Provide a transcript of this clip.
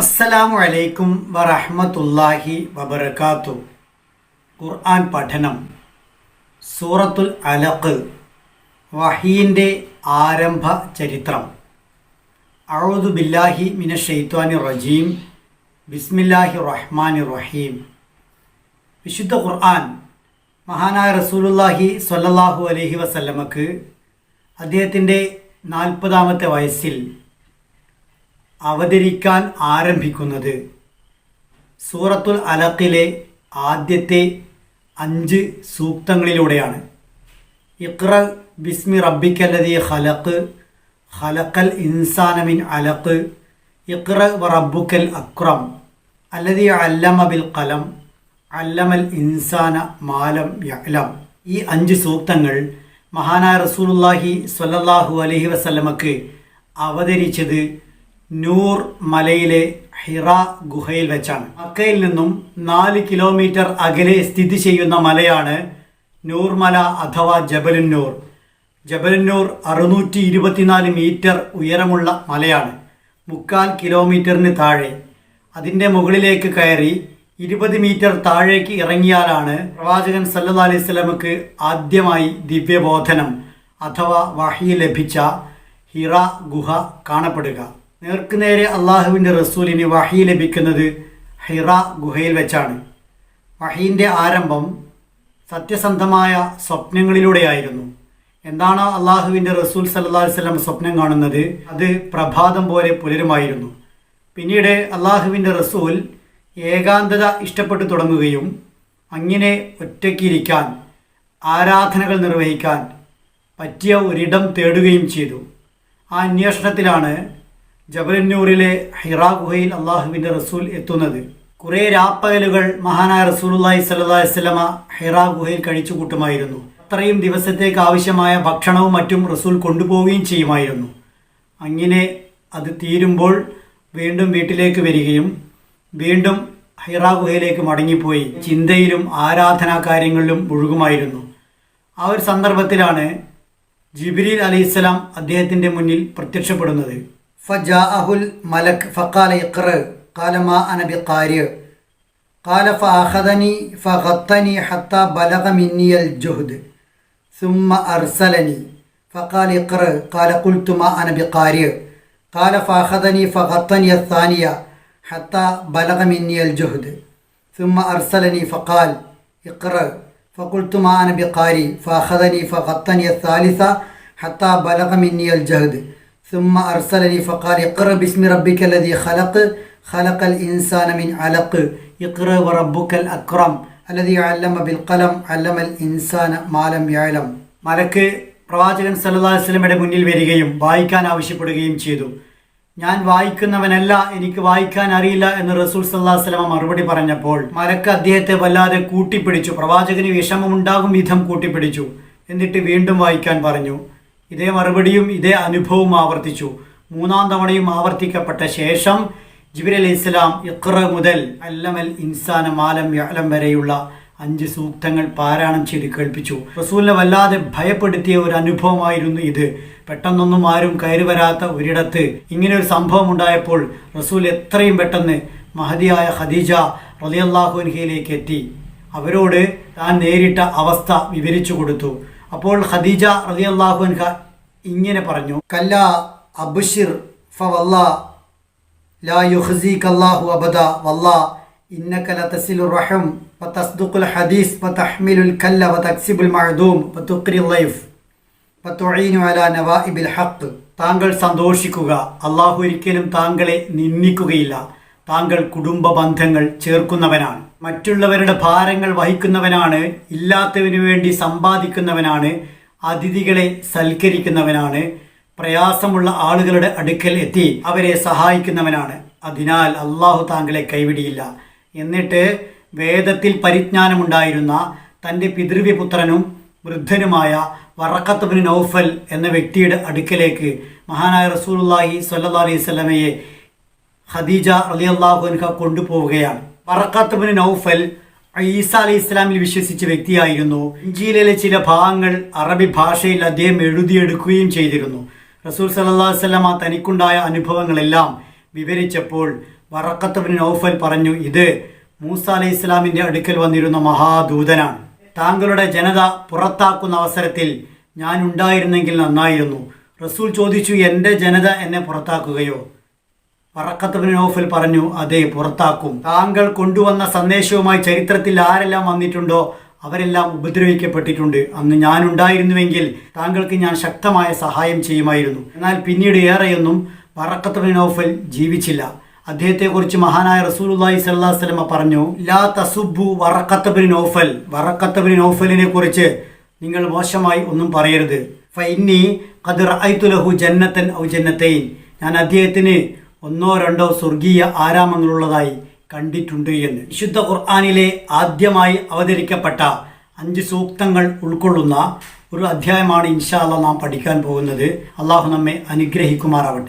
അസ്സലാമു അലൈക്കും വറഹ്മത്തുള്ളാഹി വബർക്കാത്തു ഖുർആൻ പഠനം. സൂറത്തുൽ അലഖ് വഹീന്റെ ആരംഭ ചരിത്രം. അഴുദു ബില്ലാഹി മിന ഷെയ്ത്വാനി റജീം. ബിസ്മില്ലാഹി റഹ്മാനി റഹീം. വിശുദ്ധ ഖുർആൻ മഹാനായ റസൂലുല്ലാഹി സ്വല്ലല്ലാഹു അലൈഹി വസല്ലമക്ക് അദ്ദേഹത്തിന്റെ നാൽപ്പതാമത്തെ വയസ്സിൽ അവതരിക്കാൻ ആരംഭിക്കുന്നത്. സൂറത്തുൽ അലക്കിലെ ആദ്യത്തെ അഞ്ച് സൂക്തങ്ങളിലൂടെയാണ്. ഇക്ര ബിസ്മി റബ്ബിക്കല്ലതി ഹലക്ക് ഹലക്കൽ ഇൻസാനമിൻ അലക്ക് ഇക്ര വ റബ്ബുക്കൽ അക്രം അല്ലതി അല്ലമ ബിൽ കലം അല്ലമൽ ഇൻസാന മാലം യലം ഈ അഞ്ച് സൂക്തങ്ങൾ മഹാനായ റസൂലുള്ളാഹി സ്വല്ലല്ലാഹു അലഹി വസല്ലമക്ക് അവതരിച്ചത് നൂർ മലയിലെ ഹിറ ഗുഹയിൽ വെച്ചാണ്. മക്കയിൽ നിന്നും നാല് കിലോമീറ്റർ അകലെ സ്ഥിതി ചെയ്യുന്ന മലയാണ് നൂർമല അഥവാ ജബലുന്നൂർ. ജബലുന്നൂർ അറുന്നൂറ്റി ഇരുപത്തിനാല് മീറ്റർ ഉയരമുള്ള മലയാണ്. മുക്കാൽ കിലോമീറ്ററിന് താഴെ. അതിന്റെ മുകളിലേക്ക് കയറി ഇരുപത് മീറ്റർ താഴേക്ക് ഇറങ്ങിയാലാണ് പ്രവാചകൻ സല്ല അലൈഹി സ്വലമുക്ക് ആദ്യമായി ദിവ്യബോധനം അഥവാ വഹി ലഭിച്ച ഹിറ ഗുഹ കാണപ്പെടുക. നേർക്കുനേരെ അള്ളാഹുവിന്റെ റസൂലിന് വഹി ലഭിക്കുന്നത് ഹിറ ഗുഹയിൽ വെച്ചാണ്. വഹീന്റെ ആരംഭം സത്യസന്ധമായ സ്വപ്നങ്ങളിലൂടെയായിരുന്നു. എന്താണ് അള്ളാഹുവിന്റെ റസൂൽ അലൈഹി വസല്ലം സ്വപ്നം കാണുന്നത്? അത് പ്രഭാതം പോലെ പുലരുമായിരുന്നു. പിന്നീട് അള്ളാഹുവിന്റെ റസൂൽ ഏകാന്തത ഇഷ്ടപ്പെട്ടു തുടങ്ങുകയും അങ്ങനെ ഒറ്റയ്ക്കിരിക്കാൻ ആരാധനകൾ നിർവഹിക്കാൻ പറ്റിയ ഒരിടം തേടുകയും ചെയ്തു. ആ അന്വേഷണത്തിലാണ് ജബലന്നൂറിലെ ഹിറാ ഗുഹയിൽ അള്ളാഹുവിന്റെ റസൂൽ എത്തുന്നത്. കുറേ രാപ്പകലുകൾ മഹാനായ സ്വല്ലല്ലാഹി അലൈഹി വസല്ലമ ഹിറ ഗുഹയിൽ കഴിച്ചു കൂട്ടുമായിരുന്നു അത്രയും ദിവസത്തേക്ക് ആവശ്യമായ ഭക്ഷണവും മറ്റും റസൂൽ കൊണ്ടുപോവുകയും ചെയ്യുമായിരുന്നു. അങ്ങനെ അത് തീരുമ്പോൾ വീണ്ടും വീട്ടിലേക്ക് വരികയും വീണ്ടും ഹിറാ ഗുഹയിലേക്ക് മടങ്ങിപ്പോയി. ചിന്തയിലും ആരാധനാ കാര്യങ്ങളിലും മുഴുകുമായിരുന്നു. ആ ഒരു സന്ദർഭത്തിലാണ് ജിബ്രീൽ അലൈഹിസ്സലാം അദ്ദേഹത്തിന്റെ മുന്നിൽ പ്രത്യക്ഷപ്പെടുന്നത്. فجاءه الملك فقال اقرأ قال ما أنا بقارئ. قال فأخذني فغطني حتى بلغ مني الجهد ثم أرسلني. فقال اقرأ قال قلت ما أنا بقارئ. قال فأخذني فغطني الثانية حتى بلغ مني الجهد ثم أرسلني فقال اقرأ فقلت ما أنا بقارئ. فأخذني فغطني الثالثة حتى بلغ مني الجهد ثم أرسلني فقال اقرأ باسم ربك الذي خلق خلق الإنسان من علق اقرأ وربك الأكرم الذي علم بالقلم علم الإنسان ما لم يعلم മലക്ക് പ്രവാചകൻ സല്ലല്ലാഹു അലൈഹി വസല്ലമയുടെ മുന്നിൽ വരികയും വായിക്കാൻ ആവശ്യപ്പെടുകയും ചെയ്തു ഞാൻ വായിക്കുന്നവനല്ല എനിക്ക് വായിക്കാൻ അറിയില്ല എന്ന് റസൂൽ സല്ലല്ലാഹു അലൈഹി വസല്ലമ മറുപടി പറഞ്ഞപ്പോൾ മലക്ക് അദ്ദേഹത്തെ വല്ലാതെ കൂട്ടിപ്പിടിച്ചു പ്രവാചകന് വിഷമമുണ്ടാകും വിധം കൂട്ടിപ്പിടിച്ചു എന്നിട്ട് വീണ്ടും വായിക്കാൻ പറഞ്ഞു ഇതേ മറുപടിയും ഇതേ അനുഭവവും ആവർത്തിച്ചു. മൂന്നാം തവണയും ആവർത്തിക്കപ്പെട്ട ശേഷം ജിബിർ അലി ഇസ്ലാം ഇഖ്റ മുതൽ അല്ലമൽ ഇൻസാന മാലം യഅലം വരെയുള്ള അഞ്ച് സൂക്തങ്ങൾ പാരായണം ചെയ്ത് കേൾപ്പിച്ചു. റസൂലിനെ വല്ലാതെ ഭയപ്പെടുത്തിയ ഒരു അനുഭവമായിരുന്നു ഇത്. പെട്ടെന്നൊന്നും ആരും കയറി വരാത്ത ഒരിടത്ത് ഇങ്ങനെ ഒരു സംഭവം ഉണ്ടായപ്പോൾ റസൂൽ എത്രയും പെട്ടെന്ന് മഹതിയായ ഖദീജ റലിയല്ലാഹുൻഹയിലേക്ക് എത്തി. അവരോട് താൻ നേരിട്ട അവസ്ഥ വിവരിച്ചു കൊടുത്തു. അപ്പോൾ ഖദീജ റലിയല്ലാഹുൻഹ ഇങ്ങനെ പറഞ്ഞു കല്ല അബുഷിർ ഫവല്ല ലാ യുഹ്സീക അല്ലാഹു അബദ വല്ലാ ഇന്നക ലതസിലു റഹം വതസ്ദുഖുൽ ഹദീസ് വതഹ്മിലുൽ കല്ല വതക്സിബുൽ മഅദൂം വതുഖ്രി ലൈഫ് വതുഈനു അലാ നവാഇബിൽ ഹഖ്. താങ്കൾ സന്തോഷിക്കുക അള്ളാഹു ഒരിക്കലും താങ്കളെ നിന്ദിക്കുകയില്ല. താങ്കൾ കുടുംബ ബന്ധങ്ങൾ ചേർക്കുന്നവനാണ്. മറ്റുള്ളവരുടെ ഭാരങ്ങൾ വഹിക്കുന്നവനാണ് ഇല്ലാത്തവന് വേണ്ടി സമ്പാദിക്കുന്നവനാണ് അതിഥികളെ സൽക്കരിക്കുന്നവനാണ് പ്രയാസമുള്ള ആളുകളുടെ അടുക്കൽ എത്തി അവരെ സഹായിക്കുന്നവനാണ്. അതിനാൽ അള്ളാഹു താങ്കളെ കൈവിടിയില്ല. എന്നിട്ട് വേദത്തിൽ പരിജ്ഞാനമുണ്ടായിരുന്ന തന്റെ പിതൃവ്യപുത്രനും വൃദ്ധനുമായ വറക്കത്തുബിൻ നൗഫൽ എന്ന വ്യക്തിയുടെ അടുക്കലേക്ക് മഹാനായ റസൂലുള്ളാഹി സ്വല്ലല്ലാഹി അലൈഹി സ്വലമയെ ഖദീജ റളിയല്ലാഹു അൻഹ കൊണ്ടുപോവുകയാണ്. വറക്കത്തുബിൻ നൗഫൽ ഈസ അലി ഇസ്ലാമിൽ വിശ്വസിച്ച വ്യക്തിയായിരുന്നു. ഇഞ്ചിയിലെ ചില ഭാഗങ്ങൾ അറബി ഭാഷയിൽ അദ്ദേഹം എഴുതിയെടുക്കുകയും ചെയ്തിരുന്നു. റസൂൽ സല്ലല്ലാഹു അലൈഹി വസല്ലമ തനിക്കുണ്ടായ അനുഭവങ്ങളെല്ലാം വിവരിച്ചപ്പോൾ വറക്കത്ത് ബിൻ നൗഫൽ പറഞ്ഞു ഇത് മൂസ അലൈഹി ഇസ്ലാമിന്റെ അടുക്കൽ വന്നിരുന്ന മഹാദൂതനാണ്. താങ്കളുടെ ജനത പുറത്താക്കുന്ന അവസരത്തിൽ ഞാൻ ഉണ്ടായിരുന്നെങ്കിൽ നന്നായിരുന്നു. റസൂൽ ചോദിച്ചു എന്റെ ജനത എന്നെ പുറത്താക്കുകയോ? പറക്കത്ത് ബിൻ നൗഫൽ പറഞ്ഞു അതെ പുറത്താക്കും. താങ്കൾ കൊണ്ടുവന്ന സന്ദേശവുമായി ചരിത്രത്തിൽ ആരെല്ലാം വന്നിട്ടുണ്ടോ അവരെല്ലാം ഉപദ്രവിക്കപ്പെട്ടിട്ടുണ്ട്. അന്ന് ഞാൻ ഉണ്ടായിരുന്നുവെങ്കിൽ താങ്കൾക്ക് ഞാൻ ശക്തമായ സഹായം ചെയ്യുമായിരുന്നു. എന്നാൽ പിന്നീട് ഏറെയൊന്നും പറക്കത്ത് ബിൻ നൗഫൽ ജീവിച്ചില്ല. അദ്ദേഹത്തെക്കുറിച്ച് മഹാനായ റസൂലുള്ളാഹി സല്ലാ വസല്ലമ പറഞ്ഞു ലാ തസുബു വറക്കത്തബിൻ നൗഫൽ ഓഫലിനെ ബിൻ നൗഫലിനെ കുറിച്ച് നിങ്ങൾ മോശമായി ഒന്നും പറയരുത്. ഫൈന്നി ഖദ് ഐത്തുലഹു ലഹു ജന്നത്തൻ ഔ ജന്നത്തൈൻ. ഞാൻ അദ്ദേഹത്തിന് ഒന്നോ രണ്ടോ സ്വർഗീയ ആരാമങ്ങളുള്ളതായി കണ്ടിട്ടുണ്ട് എന്ന്. വിശുദ്ധ ഖുർആാനിലെ ആദ്യമായി അവതരിക്കപ്പെട്ട അഞ്ച് സൂക്തങ്ങൾ ഉൾക്കൊള്ളുന്ന ഒരു അധ്യായമാണ് ഇൻഷാല്ല നാം പഠിക്കാൻ പോകുന്നത്. അള്ളാഹു നമ്മെ അനുഗ്രഹിക്കുമാറാവട്ടെ.